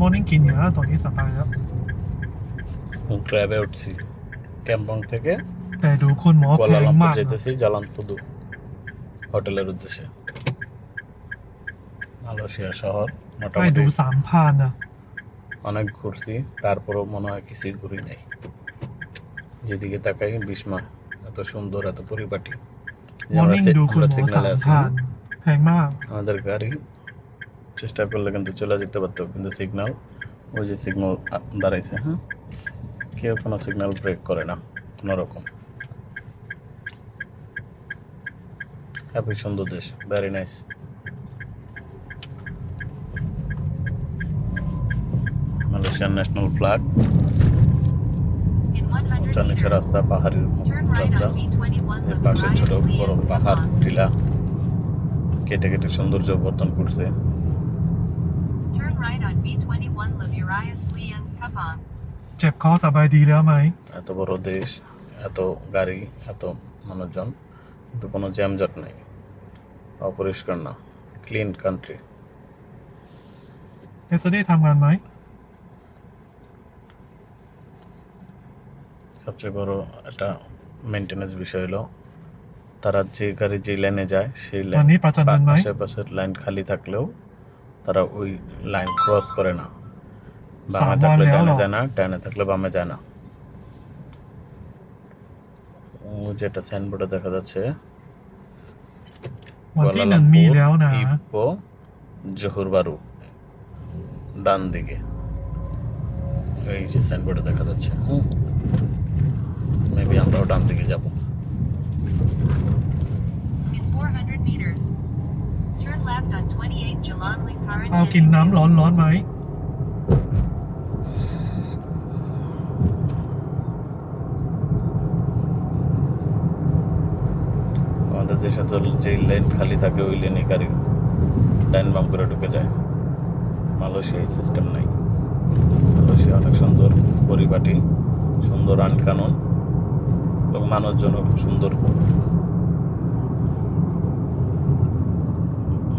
Morning কিনি না তো এই সাতাশ ক্র্যাবে উঠছি? ক্যাম্পং থেকে কোয়ালালামপুর যেতেছি জালানপুদু হোটেলের উদ্দেশ্যে। মালয়েশিয়া শহর মোটামুটি। অনেক ঘুরছি তারপরেও মনে হয় কিছুই ঘুরি নাই। যেদিকে তাকাই বিস্মা এত সুন্দর এত পরিপাটি। আমাদের গাড়ি চেষ্টা করলে কিন্তু চলে যেতে পারতো, কিন্তু সিগন্যাল ওই যে সিগন্যাল দাঁড়াইছে হ্যাঁ? কেউ কোনো সিগন্যাল ব্রেক করে না, কোনো রকম। হ্যাপি সুন্দর দেশ very nice Malaysian national flag In 100 উঁচা নিচে রাস্তা, পাহাড়ের রাস্তা। পাশে ছোট বড় পাহাড়, টিলা। কেটে কেটে সৌন্দর্য বর্ধন করছে। right on B21 Liberia Slee and Kapong. เจ็บคอสบายดีแล้วไหม এত বড় দেশ এত গাড়ি এত মানুষজন কিন্তু কোনো জ্যামজট নেই অপরিষ্কার না ক্লিন কান্ট্রিเอสเดย์ทำงานไหม সবচেয়ে বড় একটা মেনটেন্যান্স বিষয় হলো তারা যে গাড়ি যে লাইনে যায় সেই วัน লাইন นี้ประจำวันไหม আশেপাশের লাইন খালি থাকলেও তারা ওই লাইন ক্রস করে না। বামে থাকলে ডানে যায় না ডানে থাকলে বামে যায় না। যেটা সাইনবোর্ডে দেখা যাচ্ছে ইপো জহুর ডান দিকে। এই যে সাইনবোর্ডে দেখা যাচ্ছে মেবি আমরাও ডান দিকে যাব। 400 meters, เอากินน้ำร้อนร้อนไหม আমাদের দেশে তো যেই লাইন খালি থাকে ওই লাইনে গাড়ি ডাইন বাম করে ঢুকে যায় মালয়েশিয়া এই সিস্টেম নাই মালয়েশিয়া অনেক সুন্দর পরিপাটি সুন্দর আইন কানুন এবং মানুষজনও খুব সুন্দর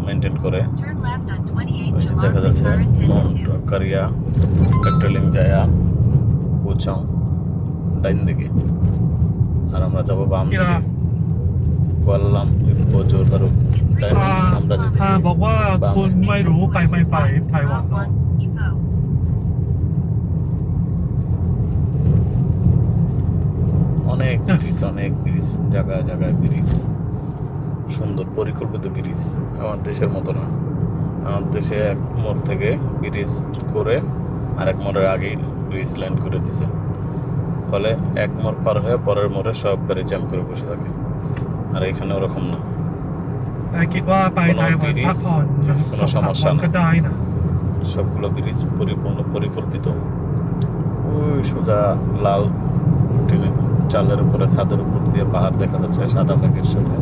মেনটেন করে Turn left on 28 ওই যে Jalan দেখা যাচ্ছে Lingkaran mount 10 Kiara patrolling Jaya Puchong ডাইন দিকে আর আমরা যাবো বাম দিকে কিরা? কোয়ালাম জোর বারু ডাইন อ่า আমরা যেতে อ่าบอกว่าคุณไม่รู้ไปไม่ไปไต้หวันเหรอ Ipoh. অনেক ব্রিজ অনেক ব্রিজ জায়গায় জায়গায় ব্রিজ সুন্দর পরিকল্পিত ব্রিজ আমার দেশের মতো না। আমার দেশে এক মোড় থেকে ব্রিজ করে আরেক মোড়ের আগেই ব্রিজ লাইন করে দিছে। ফলে এক মোড় পার হয়ে পরের মোড়ে সব গাড়ি জ্যাম করে বসে থাকে। আর এখানে ওরকম না। কোনো সমস্যা না। সবগুলো ব্রিজ পরিপূর্ণ পরিকল্পিত। ওই সোজা লাল চালের উপরে ছাদের উপর দিয়ে পাহাড় দেখা যাচ্ছে সাদা মেঘের সাথে।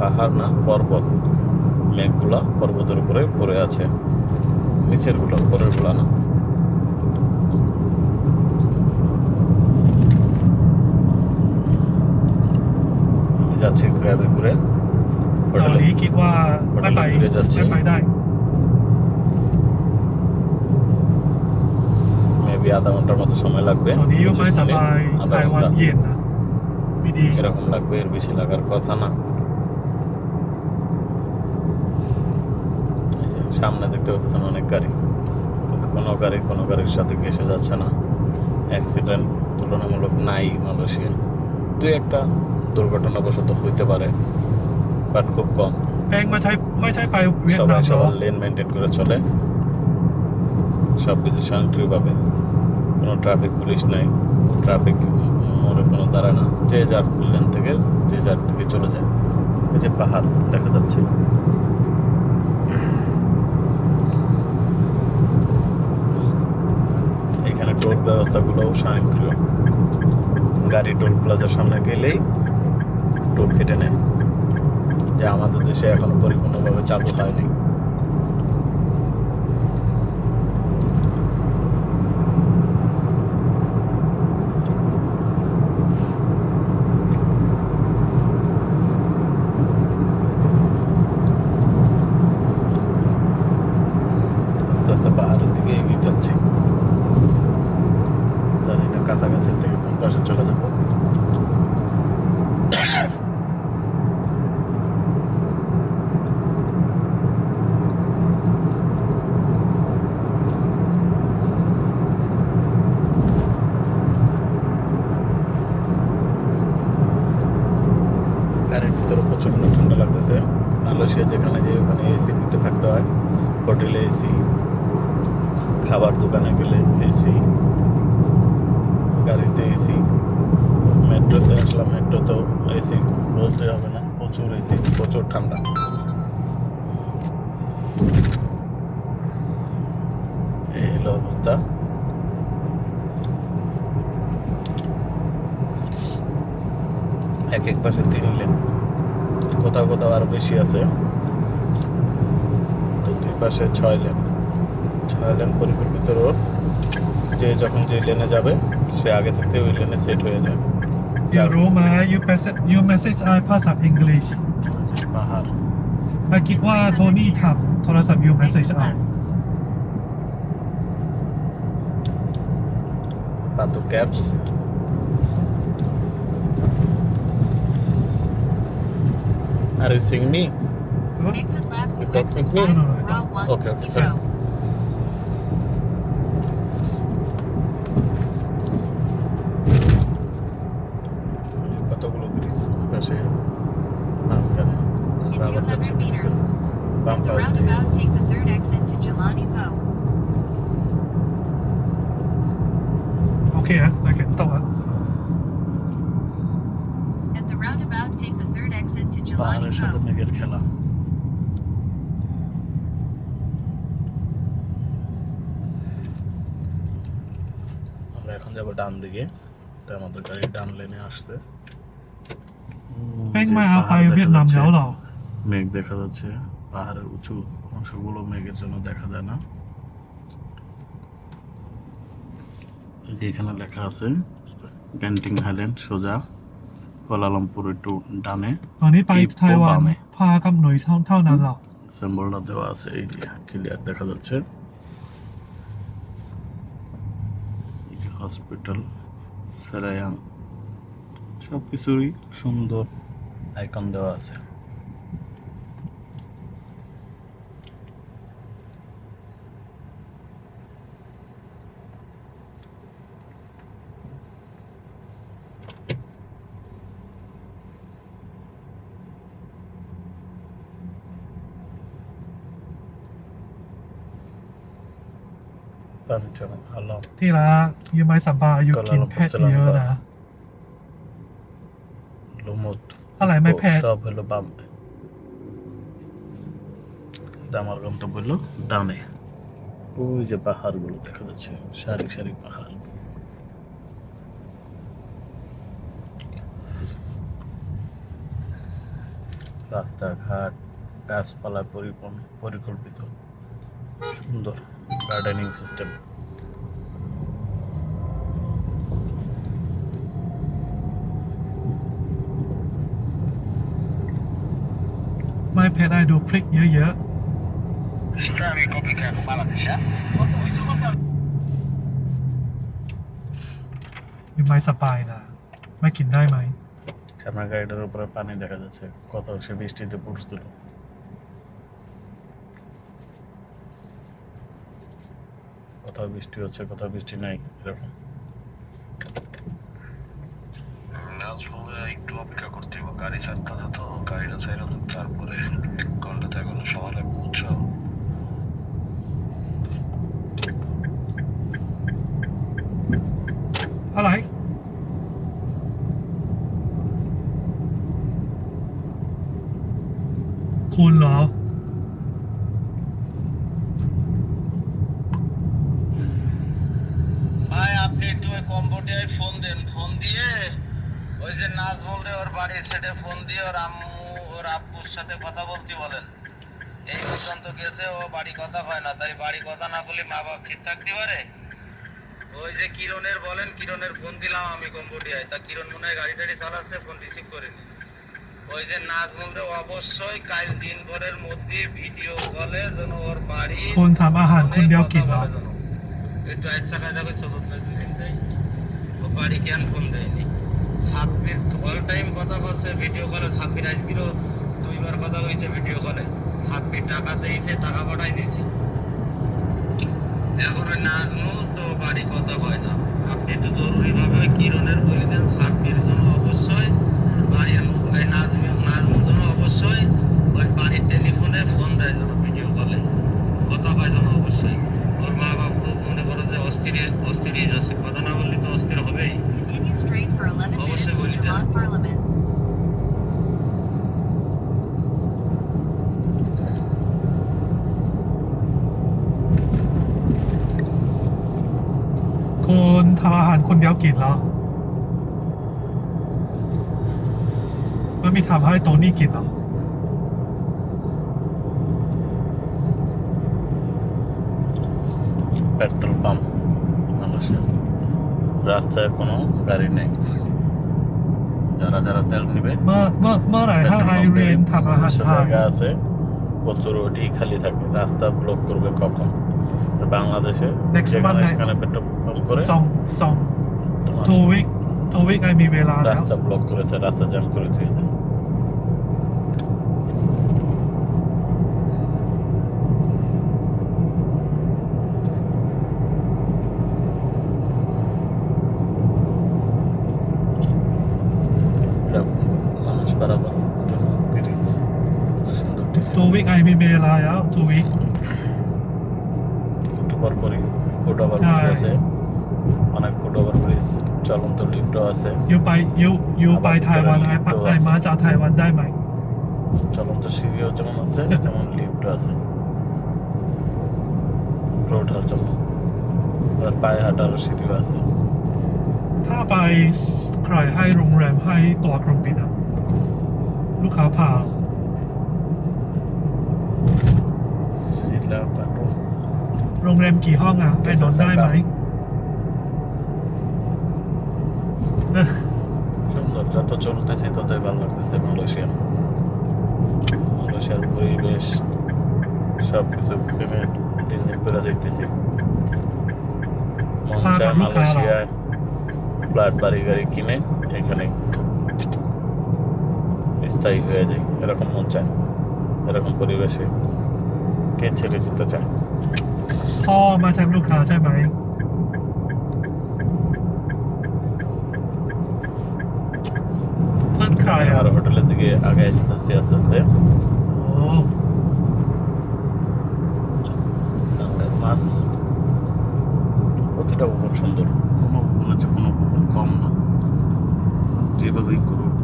পাহাড় না পর্বত মেঘগুলা পর্বতের উপরে পড়ে আছে। নিচের উপরেরগুলো না। যাচ্ছি ক্র্যাবে ঘুরে। ঘুরে যাচ্ছি। মেবি আধা ঘণ্টার মতো সময় লাগবে। আধা ঘণ্টা। এরকম লাগবে এর বেশি লাগার কথা না। সামনে দেখতে পাচ্ছেন অনেক গাড়ি। কিন্তু কোনো গাড়ি কোনো গাড়ির সাথে ঘেসে যাচ্ছে না। অ্যাক্সিডেন্ট তুলনামূলক নাই মালয়েশিয়া দুই একটা দুর্ঘটনাবশত হইতে পারে বাট খুব কম। সবাই সবার লেন মেনটেন করে চলে। সব কিছু স্বয়ংক্রিয়ভাবে। কোনো ট্রাফিক পুলিশ নাই। ট্রাফিক মোড়ে কোনো দাঁড়ায় না। যে যার লেন থেকে যে যার থেকে চলে যায়। ওই যে পাহাড় দেখা যাচ্ছে। টোল ব্যবস্থাগুলোও স্বয়ংক্রিয়। গাড়ি টোল প্লাজার সামনে গেলেই টোল কেটে নেয়। যা আমাদের দেশে এখনও পরিপূর্ণভাবে চালু হয়নি আস্তে আস্তে আস্তে পাহাড়ের দিকে এগিয়ে যাচ্ছি জানি না কাছাকাছি থেকে কোন পাশে চলে যাব গাড়ির ভিতরে প্রচণ্ড ঠান্ডা লাগতেছে মালয়েশিয়া যেখানে যে ওখানে এসি নিতে থাকতে হয় হোটেলে এসি খাবার দোকানে গেলে এসি গাড়িতে এসি মেট্রোতে আসলাম, মেট্রোতেও এসি বলতে হবে না, প্রচুর এসি প্রচুর ঠান্ডা। এই হলো অবস্থা। এক এক পাশে তিন লেন কোথাও কোথাও আরও বেশি আছে। পাশে ছয় লেন ছয় লেন পরিকল্পিত রোড যে যখন যে লেনে যাবে সে আগে থাকতে ওই লেনে সেট হয়ে যায় อย่ารู้ไหม you message you message ไอภาษาอังกฤษ পাহাড় ไอคิดว่าโทนี่ทำโทรศัพท์ you message เอา পাতু cabs are you sing me Exit left You to talk exit with one. Okay, okay, sorry. go. এই যে কতগুলো ব্রিজ ওই at the pass roundabout, take the third exit to Jalan Po. Okay, that's okay, it. It. At the roundabout, take the third exit to যাবে ডান দিকে। তো আমাদের গাড়ি ডান লেনে আসতে মেঘ দেখা যাচ্ছে। পাহাড়ের উঁচু অংশগুলো মেঘের জন্য দেখা যায় না। এখানে লেখা আছে গ্যান্টিং হাইল্যান্ড সোজা কোলালামপুর একটু ডানে। সিম্বলটা দেওয়া আছে এই যে ক্লিয়ার দেখা যাচ্ছে। হসপিটাল সেরায়াম। সব কিছুরই সুন্দর আইকন দেওয়া আছে। าไหม พากับหน่วยเท่าเท่านั้นเหรอ সিম্বলটা দেওয়া আছে এই যে ক্লিয়ার দেখা যাচ্ছে এই যে হসপিটাল সেরায়াং সব কিছুরই সুন্দর আইকন দেওয়া আছে পাঞ্চম আলম ที่ละยูไม่สบายอยู่กินแพทย์เยอะนะ লুমুতอะไรไม่แพทย์ সব হলো বাম আমার গন্তব্য হলো ডানে ওই যে পাহাড়গুলো দেখা যাচ্ছে সারি সারি পাহাড় রাস্তাঘাট গাছপালা পরিপূর্ণ পরিকল্পিত সুন্দর Gardening সিস্টেমไม่แพทย์ได้ดูพริกเยอะ Strami Copycat Bangladesh, yeah? ๆยูไม่สบายนะไม่กินได้ไหม সামনের গাড়িটার উপরে পানি দেখা যাচ্ছে কত সে বৃষ্টিতে পড়ছিল কোথাও বৃষ্টি হচ্ছে কোথাও বৃষ্টি নাই এরকম Hello. একটু অপেক্ষা করতে হবে গাড়ি ছাড়তেছে তো গাড়িটা ছাড়া তারপরে এক ঘণ্টা তো এখনও সময় লাগবে বুঝছ อะ ওই যে নাচ বললে ওর বাড়ির সেটে ফোন দিয়ে ওর আম্মু ওর আব্বুর সাথে কথা বলতে বলেন। এই পর্যন্ত গেছে ও বাড়ি কথা হয় না। তাই বাড়ি কথা না বলি মা বাপ ঠিক থাকতে পারে? ওই যে কিরণের বলেন কিরণের ফোন দিলাম আমি কম্বোডিয়ায় তা কিরণ মনে হয় গাড়ি টাড়ি চালাচ্ছে ফোন রিসিভ করেনি। ওই যে নাচ বলতে অবশ্যই কাল দিন ভরের মধ্যে ভিডিও বলে যেন ওর বাড়ি ফোন থামা হাত ফোন দাও কিরণ একটু আচ্ছা কাজা করছ বলতে বাড়ি কেন ফোন দেয়নি। সাব্বির অল টাইম কথা বলছে ভিডিও কলে সাব্বির আজকেরও দুইবার কথা হয়েছে ভিডিও কলে সাব্বির টাকা চেয়েছে, টাকা পাঠাই দিয়েছি। এখন নাজমু তো বাড়ি কথা হয় না। আপনি একটু জরুরিভাবে ওই আর কোনো গাড়ি নেই। যারা যারা তেল নিবে আছে প্রচুর ওটি খালি থাকে রাস্তা ব্লক করবে কখন? বাংলাদেশে যেখানে সেখানে পেট্রোল পাম্প করে রাস্তা ব্লক করেছে রাস্তা জ্যাম করে দিয়ে দেয়। หวันไอ আবার ভিতরে ไอ lift มาจากไต้หวันได้ไหม চলন্ত সিঁড়িও যেমন আছে তেমন লিফটও আছে উপরে ওঠার জন্য আর পায়ে হাঁটার সিঁড়িও আছে ถ้าไปใครให้โรงแรมให้ตัวเครื่องบินอะลูกค้าพา শিলা পাটন โรงแรมกี่ห้องอ่ะไปนอนได้ไหมเออ সুন্দর যত চলতেছে ততই ভালো লাগতেছে মালয়েশিয়া মালয়েশিয়ার পরিবেশ সব কিছু প্রেমে দিন দিন করে দেখতেছি মন হ্যাঁ, চায় লোক মালয়েশিয়ায় ফ্ল্যাট বাড়ি গাড়ি কিনে এখানে স্থায়ী হয়ে যায় এরকম মন চায় এরকম পরিবেশে কে ছেড়ে যেতে চায় พ่อมาแทนลูกค้าใช่ไหมเพื่อนใคร আমি อ่ะ আর হোটেলের দিকে আগে যেতেছি আস্তে আস্তে โอ้ সানরাইজ মাছ প্রতিটা ভবন সুন্দর কোনো ভবন আছে কোনো ভবন কম না যেভাবেই করুক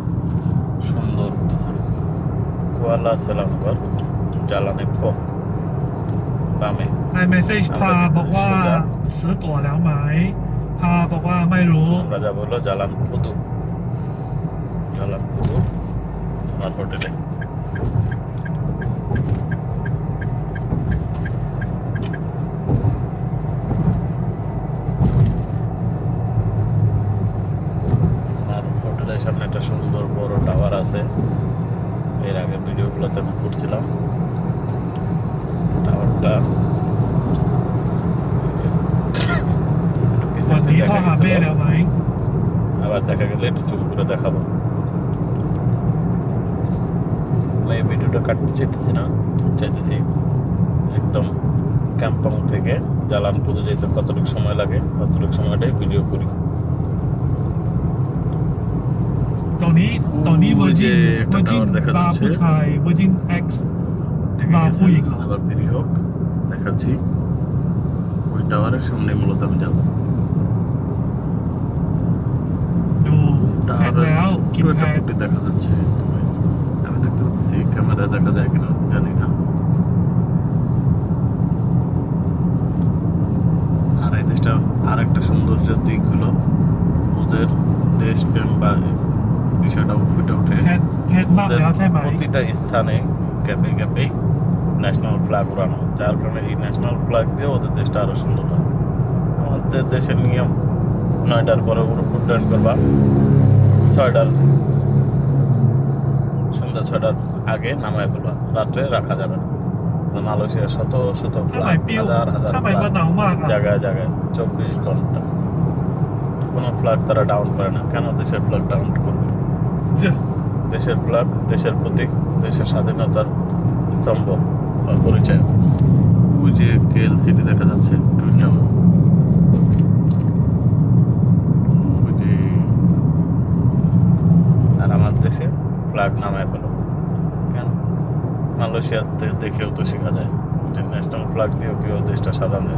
সুন্দর ডিজাইন কোয়ালা সেলামগর জ্বালানি প বামে ไอเมสเซจพาบอกว่าซื้อตั๋วแล้วไหมพาบอกว่าไม่รู้ আমরা যাবো হলো জালান পুদু জালান পুদু আমার হোটেলে আর হোটেলের সামনে একটা সুন্দর বড় টাওয়ার আছে এর আগে ভিডিওগুলোতে আমি করছিলাম টাওয়ারটা একটু পিছন วัน থেকে นี้ দেখা พ่อหา গেছিল। แม่แ একটা আবার দেখা গেলে একটু চুপ করে দেখাবো এই ভিডিওটা কাটতে চাইতেছি না চাইতেছি একদম ক্যাম্পাউন্ড থেকে জালানপুরে যেতে কতটুকু সময় লাগে কতটুকু সময়টাই ভিডিও করি টনি টনি ওয়াজিন ওয়াজিন বাবু ছাই ওয়াজিন এক্স আবার ফিরি হোক দেখাচ্ছি। ওই টাওয়ারের সামনে মূলত আমি যাব। দেখা যাচ্ছে। আমি দেখতে পাচ্ছি ক্যামেরা দেখা যায় কিনা জানি না। আর এই দেশটা আর একটা সৌন্দর্যের দিক হলো ওদের দেশপ্রেম বা বিষয়টাও ফুটে ওঠে প্রতিটা স্থানে ক্যাপে ক্যাপে ন্যাশনাল ফ্ল্যাগ উড়ানো যার কারণে এই ন্যাশনাল ফ্ল্যাগ দিয়ে ওদের দেশটা আরও সুন্দর হয়। আমাদের দেশের নিয়ম নয়টার পরে উড্ডয়ন করবা। ছয়টার সন্ধ্যা ছয়টার আগে নামায় ফেলবা রাত্রে রাখা যাবে মালয়েশিয়া মালয়েশিয়ার শত শত হাজার হাজার জায়গায় জায়গায় চব্বিশ ঘণ্টা। কোনো ফ্ল্যাগ তারা ডাউন করে না কেন দেশের ফ্ল্যাগ ডাউন করবে? দেশের ফ্ল্যাগ দেশের প্রতীক দেশের স্বাধীনতার স্তম্ভ। করেছে ওই যে কেএল সিটি দেখা যাচ্ছে টুইনটাউন ওই যে আর আমার দেশে ফ্ল্যাগ নামায় হলো কেন? মালয়েশিয়াতে দেখেও তো শেখা যায় যে ন্যাশনাল ফ্ল্যাগ দিয়েও কেউ দেশটা সাজানো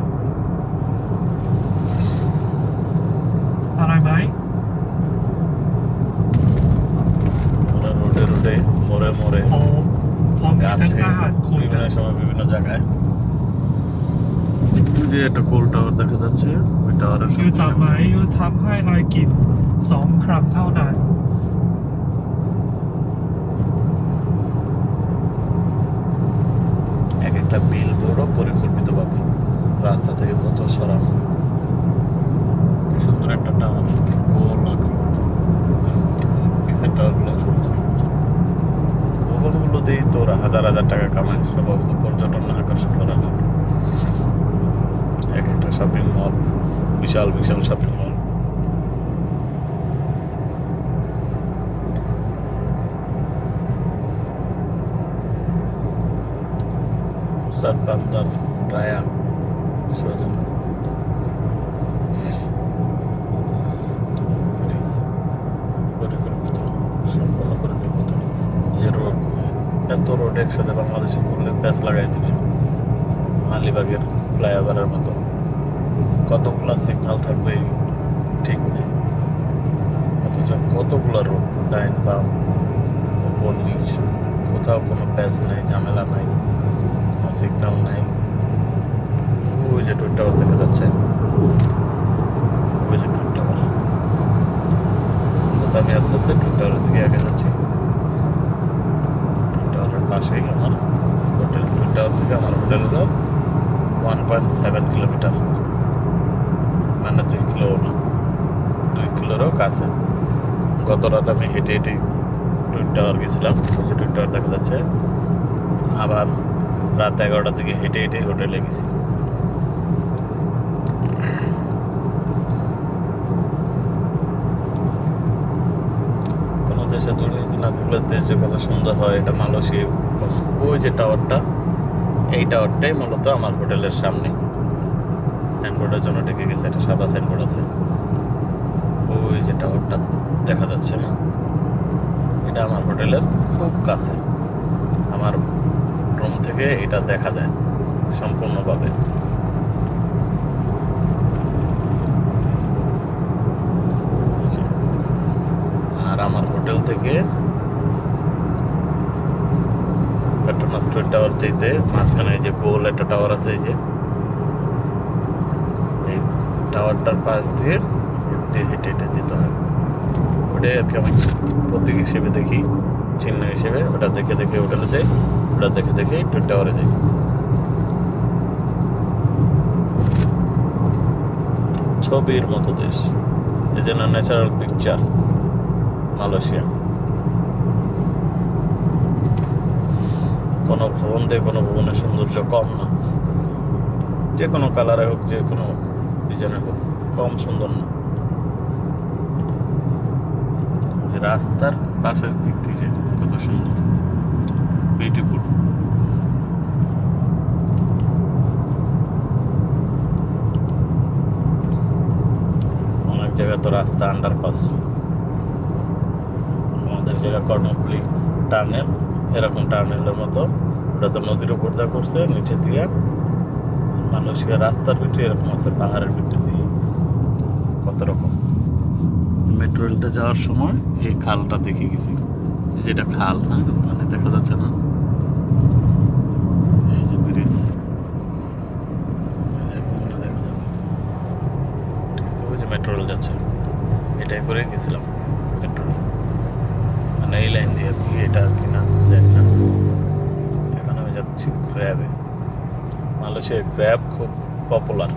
যায় ভাই। ওরা রোডে রোডে মোড়ে মোড়ে গাছে ทหารคน বিভিন্ন সময় বিভিন্ন জায়গায় ওই যে একটা কোল টাওয়ার দেখা যাচ্ছে ওই টাওয়ারের ยูจำไหมยูทำให้รายกินสองครั้งเท่านั้น এক একটা বিল বড় পরিকল্পিতভাবে রাস্তা থেকে কত সরানো কি সুন্দর একটা টাওয়ার গোল আকার পিসের টাওয়ারগুলো দিয়েই তো ওরা হাজার হাজার টাকা কামায় সম্ভবত পর্যটন আকর্ষণ করার জন্য। এক একটা শপিং মল বিশাল বিশাল shopping mall pusat bandar raya সোজা ব্রিজ পরিকল্পিত সম্পূর্ণ পরিকল্পিত যে রোড এত রোড একসাথে বাংলাদেশে করলে প্যাচ লাগাই দিবে। মালিবাগের ফ্লাইওভারের মতো। কতগুলা সিগন্যাল থাকবে ঠিক নেই। অথচ কতগুলো রোড ডাইন বাম উপর, নিচ, কোথাও কোনো প্যাচ নেই, ঝামেলা নাই, কোনো সিগন্যাল নাই। ওই যে টুইন টাওয়ার দেখা যাচ্ছে। ওই যে টুইন টাওয়ার আমি আস্তে আস্তে টুইন টাওয়ারের দিকে আগে যাচ্ছি। পাশেই আমার হোটেল টাওয়ার থেকে আমার হোটেল হলো ওয়ান পয়েন্ট সেভেন কিলোমিটার মানে দুই কিলো না দুই কিলোরও কাছে। গত রাত আমি হেঁটে হেঁটে টুইন টাওয়ার গেছিলাম যে টুইন টাওয়ার দেখা যাচ্ছে। আবার রাত এগারোটার দিকে হেঁটে হেঁটে হোটেলে গেছি। কোনো দেশে দুর্নীতি না থাকলে দেশ যে কত সুন্দর হয়, এটা মালয়েশিয়া। ওই যে টাওয়ারটা, এই টাওয়ারটাই মূলত আমার হোটেলের সামনে। সাইনবোর্ডের জন্য ডেকে গেছে, একটা সাদা সাইনবোর্ড আছে। ওই যে টাওয়ারটা, দেখা যাচ্ছে না। এটা আমার হোটেলের খুব কাছে। আমার রুম থেকে এটা দেখা যায়, সম্পূর্ণভাবে। আর আমার হোটেল থেকে টুইন টাওয়ার চাইতে মাঝখানে যে গোল একটা টাওয়ার আছে, এই যে। এই টাওয়ারটার পাশ দিয়ে রোড দিয়ে হেঁটে হেঁটে যেতে হয়। ওটাই আর কি আমি প্রতীক হিসেবে দেখি, চিহ্ন হিসেবে। ওটা দেখে দেখে হোটেলে যাই, ওটা দেখে দেখে টুইন টাওয়ারে যাই। ছবির মতো দেশ। এই জন্য ন্যাচারাল পিকচার মালয়েশিয়া। কোনো ভবন দিয়ে কোনো ভবনের সৌন্দর্য কম না। যে কোনো কালারে হোক, যে কোনো ডিজাইনে হোক, কম সুন্দর না। রাস্তার পাশের যে কত সুন্দর। বিউটিফুল অনেক জায়গায় তো রাস্তা আন্ডারপাস আমাদের যেটা কর্ণফুলি টার্নেল এরকম টার্নেলের মতো। ওটা তো নদীর উপর দিয়ে করছে, নিচে দিয়ে। মালয়েশিয়া রাস্তার ভিতরে এরকম আছে, পাহাড়ের ভিতরে দিয়ে। কত রকম। মেট্রো রেলটা যাওয়ার সময় এই খালটা দেখে গেছি। এটা খাল না মানে দেখা যাচ্ছে না। এই যে ব্রিজ। মেট্রো রেল যাচ্ছে। এটাই করে গেছিলাম। মানে এই লাইন দিয়ে কি এটা কি না জানি না। এখন আমি যাচ্ছি গ্র্যাবে মালয়েশিয়ার গ্র্যাব খুব popular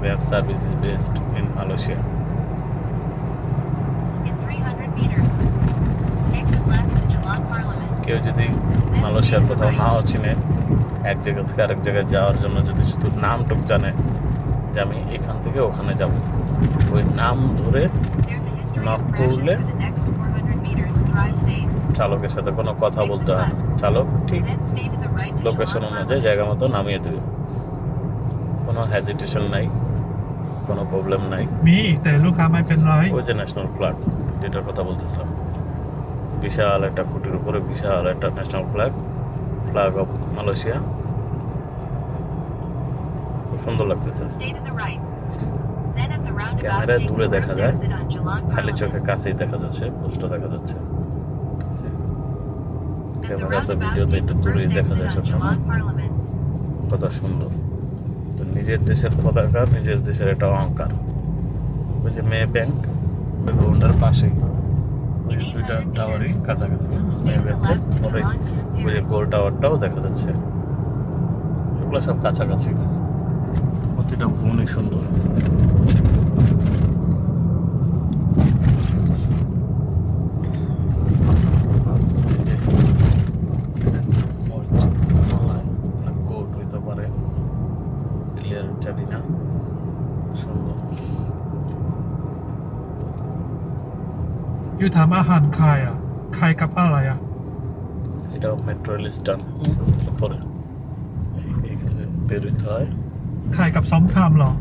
Grab service is best in Malaysia. কেউ যদি মালয়েশিয়ার কোথাও নাও চিনে এক জায়গা থেকে আরেক জায়গায় যাওয়ার জন্য যদি শুধু নামটুক জানে যে আমি এখান থেকে ওখানে যাব। ওই নাম ধরে নক করলে চালকের সাথে কোনো কথা বলতে হয় চালক ঠিক লোকেশন অনুযায়ী জায়গা মতো নামিয়ে দেবে। কোনো হ্যাজিটেশন নাই কোনো প্রবলেম নাই। ওই যে ন্যাশনাল ফ্ল্যাগ যেটার কথা বলতেছিলাম। বিশাল একটা খুঁটির উপরে বিশাল একটা national flag flag of Malaysia the লাগতেছে ক্যামেরায় দূরে দেখা যায়। খালি চোখে কাছেই দেখা যাচ্ছে পোস্টটা দেখা যাচ্ছে। the ক্যামেরাতে ভিডিওতে একটু দূরেই দেখা যায় সবসময়। কত সুন্দর। তো নিজের দেশের পতাকা নিজের দেশের একটা অহংকার। ওই যে মেয়ে ব্যাংক ওই ভবনটার পাশেই। ওই দুইটা টাওয়ারই কাছাকাছি। মেয়ে ব্যাংকের পরে ওই যে গোল টাওয়ারটাও দেখা যাচ্ছে। এগুলো সব কাছাকাছি। প্রতিটা অনেক সুন্দর। জানি না সুন্দর ইউ থাম আহান খায় খায় কাপা রায়া এটা মেট্রো রেল স্টান পরে এইখানে বেরোতে হয় ใครกับอะไรอ่ะ এটাও মেট্রো রেল স্ট্যান্ড উপরে এই- এখানে বেরোতে হয় ใครกับซ้อมคำเหรอ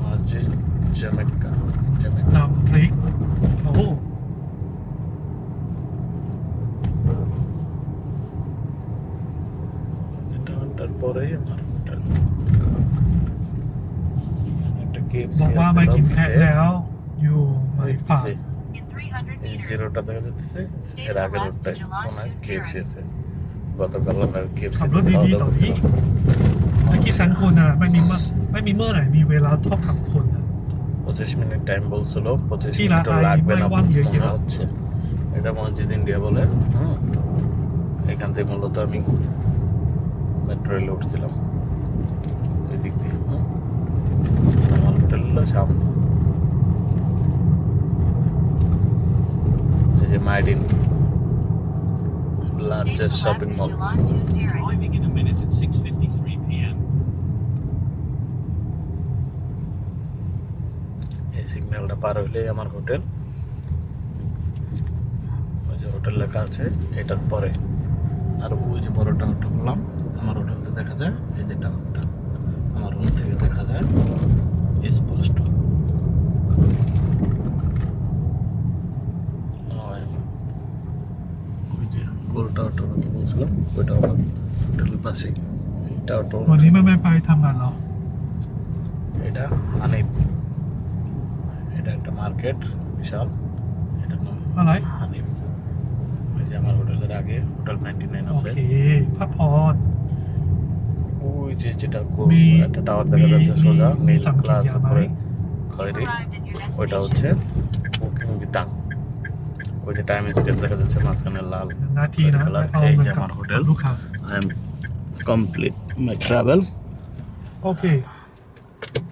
মসজিদ জ্যামেক্কা জ্যামেক্কা น้ำพริกโอ้โห এটা ওটার পরেই আমার হোটেল একটা কেএফসি บอกว่าไม่กินแพะแล้วอยู่ไม่ฝาก In 300 এই meters, জিরোটা দেখা যাচ্ছে এর আগের রোডটায় কোনো কেএফসি আছে গতকাল আমরা কেএফসি ขับรถดีๆตรงนี้เมื่อกี้แสนคนอ่ะไม่มีเมื่อไม่มีเมื่อไหร่มีเวลาเท่ากับคนอ่ะ পঁচিশ মিনিট টাইম বলছিল পঁচিশ কি মিনিটও লাগাই, লাগবে না মানে one year মনে কি লাগাই? হচ্ছে এটা মসজিদ ইন্ডিয়া বলে হুম এখান থেকে মূলত আমি মেট্রো রেলে উঠছিলাম ওই দিক দিয়ে হুম আমার হোটেল হলো সামনে এই যে Mydin stay to largest the left shopping to mall সিগন্যালটা পার হইলেই আমার হোটেল। ওই যে হোটেল লেখা আছে এটার পরে। আর ওই যে বড় টাউনটা বললাম আমার হোটেলতে দেখা যায় এই যে টাউনটা আমার রুম থেকে দেখা যায় স্পষ্ট গোল বলছিলাম ওইটা আমার হোটেলের এটা এটা একটা মার্কেট বিশাল। এটার নাম হানিফ। ওই যে আমার হোটেলের আগে হোটেল নাইনটি নাইন আছে। ওই যে যেটা একটা টাওয়ার দেখা যাচ্ছে সোজা নীল ক্লাস উপরে খয়েরি। ওইটা হচ্ছে বুকিং বিতাং ওই যে টাইম স্কেল দেখা যাচ্ছে মাঝখানে লাল এই যে আমার hotel. I am complete my travel okay